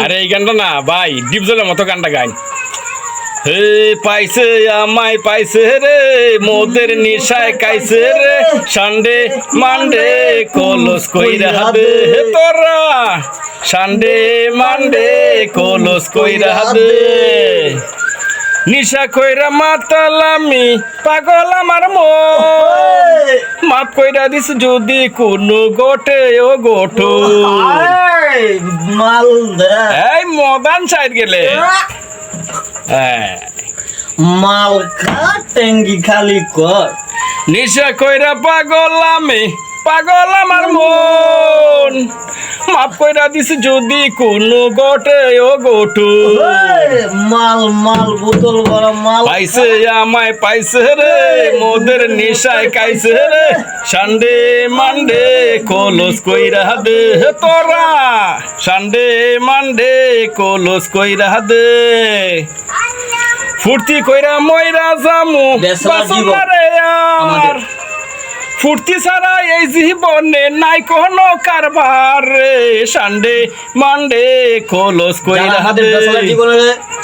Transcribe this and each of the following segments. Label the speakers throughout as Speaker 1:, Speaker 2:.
Speaker 1: আরে, এই গানটা না, ভাই ডিপজলের মতো গানটা গাই। হে, পাইছে আমায়, পাইছে রে, মোদের নিশায় কাইছে রে। সানডে, মানডে, কলস কইরা দে তোরা। সানডে, মানডে, কলস কইরা দে। নিশা কইরা মাতালামি পাগল আমার মন। মাফ কইরা দিস যদি কোনো গোটে ও গোটো
Speaker 2: মাল দে।
Speaker 1: এই মদান সাইড গেলে। হ্যাঁ।
Speaker 2: মাল খা টেঙ্গি খালি কর।
Speaker 1: নিশা কইরা পাগল আমি পাগল আমার মন। মাফ কইরা দিস যদি কোনো গোটে ও গোটু
Speaker 2: মাল মাল বোতল ভরা মাল
Speaker 1: পাইছে আমায় পাইছে রে মোদের নিশায় কাইছে রে সানডে মানডে কলস কইরা দে তোরা সানডে মানডে কলস কইরা দে ফুর্তি কইরা ময়রা জামু। বাসনারে আর
Speaker 2: আমাদের।
Speaker 1: ফুর্তি ছাড়া এই জীবনে নাই কোনো কারবার রে। সানডে মানডে কলস
Speaker 2: যারা
Speaker 1: কইরা
Speaker 2: আমাদের
Speaker 1: দে
Speaker 2: জীবনে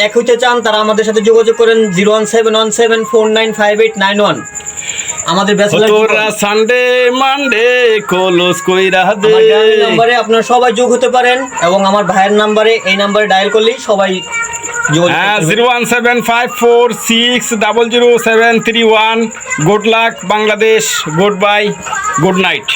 Speaker 2: এক হইতে চান তারা আমাদের সাথে যোগাযোগ করেন zero one seven one seven four nine five eight nine one. আমাদের ব্যাচেলর
Speaker 1: তোরা সানডে মানডে কলস কইরা দে
Speaker 2: নাম্বারে আপনারা সবাই যোগ হতে পারেন এবং আমার ভাইয়ের নাম্বারে এই নাম্বারে ডায়াল করলেই সবাই
Speaker 1: হ্যাঁ zero one seven five four six double zero seven three one. Good luck Bangladesh good bye good night.